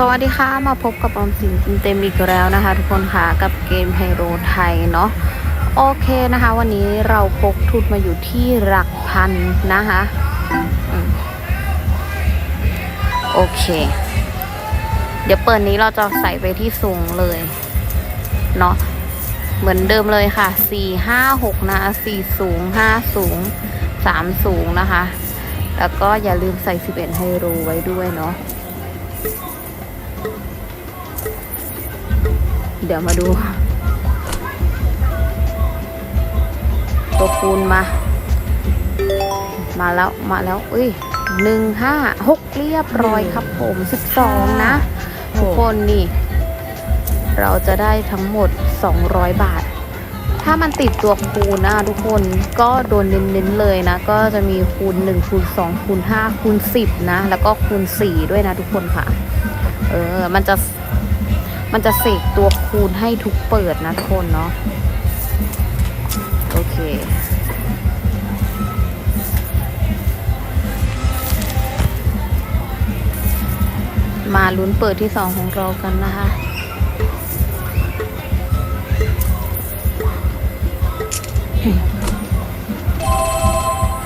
สวัสดีค่ะมาพบกับออมสินเต็มๆอีกแล้วนะคะ ทุกคนค่ะกับเกมไฮโรไทยเนาะโอเคนะคะ วันนี้เราพกทุนมาอยู่ที่หลักพันนะคะโอเค เดี๋ยวเปิดนี้เราจะใส่ไปที่สูงเลยเนาะเหมือนเดิมเลยค่ะ4 5 6นะ4สูง5สูง3สูงนะคะ แล้วก็อย่าลืมใส่11ไฮโรไว้ด้วยเนาะ เดี๋ยวมาดู ตัวคูณมา มาแล้วมาแล้วอุ้ยหนึ่งห้าหกเรียบร้อยครับผมสิบสองนะทุกคนนี่ เราจะได้ทั้งหมด 200 บาท ถ้ามันติดตัวคูณนะทุกคนก็โดนเน้นๆเลยนะ ก็จะมีคูณ 1 คูณ 2 คูณ 5 คูณ 10 นะ แล้วก็คูณ 4 ด้วยนะทุกคนค่ะ เออ มันจะ มันจะเสกตัวคูณให้ทุกเปิดนะทุกคนเนาะโอเคมาลุ้นเปิดที่สองของเรากันนะคะ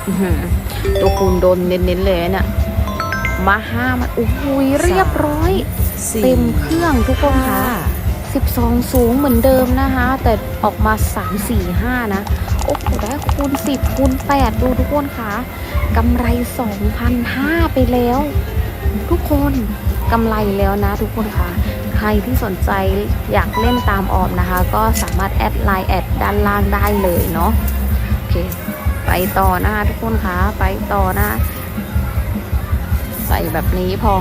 อือหือตัวคูณโดนเน้นๆเลยเนี่ยมาห้ามันโอ้โหเรียบร้อย เต็มเครื่องทุกคนค่ะ12 สูงเหมือนเดิมนะคะ แต่ออกมา 3 4 5 นะ โอ้โหได้คูณ 10 คูณ 8 ดูทุกคนค่ะกำไร2,500ไปแล้ว ทุกคนกำไรแล้วนะทุกคนค่ะ ใครที่สนใจอยากเล่นตามออมนะคะ ก็สามารถแอดไลน์แอดด้านล่างได้เลยเนาะโอเค ไปต่อนะคะทุกคนค่ะ ไปต่อนะ ใส่แบบนี้พอ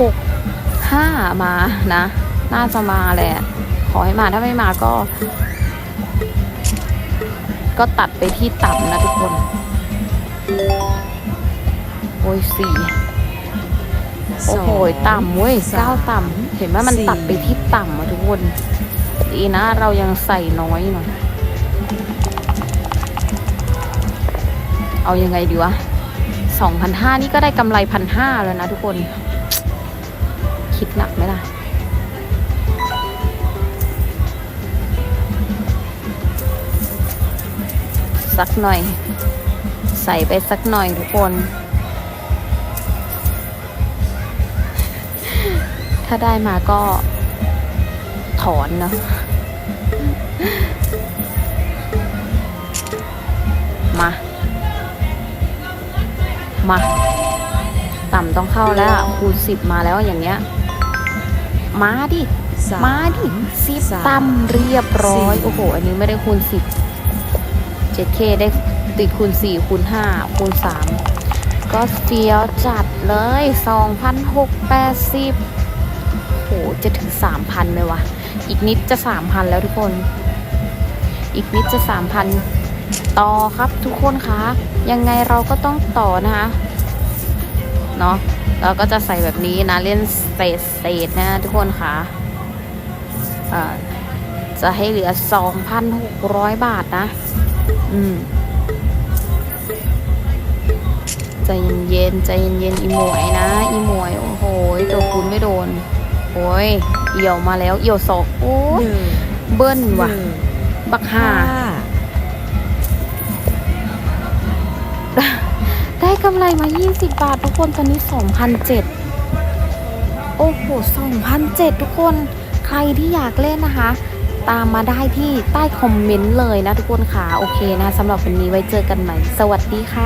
หกห้ามานะ น่าจะมาแหละขอให้มาถ้าไม่มาก็ ก็ตัดไปที่ต่ำนะทุกคน โอ้ยสี่โอ้โหต่ำเว้ยเก้าต่ำเห็นว่ามันตัดไปที่ต่ำอะทุกคนดีนะเรายังใส่น้อยหน่อยเอายังไงดีวะสองพันห้านี่ก็ได้กำไรพันห้าแล้วนะทุกคน คิดหนักไหมล่ะสักหน่อย ใส่ไปสักหน่อยทุกคน ถ้าได้มาก็ถอนเนาะมา มา ต่ำต้องเข้าแล้วคูณสิบมาแล้วอย่างเงี้ย มาดิมาดิสิบสามต่ำเรียบร้อย สี่ โอ้โห อันนี้ไม่ได้คูณสิบเจ็ดเคได้ติดคูณสี่คูณห้าคูณสามก็เฟี้ยวจัดเลยสองพันหกแปดสิบโหจะถึงสามพันไหมวะอีกนิดจะสามพันแล้วทุกคน อีกนิดจะสามพันต่อครับทุกคนคะ ยังไงเราก็ต้องต่อนะคะ เนาะเราก็จะใส่แบบนี้นะเล่นสเตทสเตทนะทุกคนค่ะอ่าจะให้เหลือ 2,600 บาทนะ อืมใจเย็นๆใจเย็นๆอีหมวยนะ อีหมวย โอ้โหตัวคุณไม่โดน โอ้ยเอี่ยวมาแล้ว เอี่ยวสองโอ้หยนึ่งเบิ้ลว่ะหนึ่งบักห่าห้า กำไรมา 20 บาททุกคนตอนนี้ 2,007 โอ้โห 2,007 ทุกคน ใครที่อยากเล่นนะคะ ตามมาได้ที่ใต้คอมเมนต์เลยนะทุกคนค่ะ โอเคนะสำหรับวันนี้ไว้เจอกันใหม่ สวัสดีค่ะ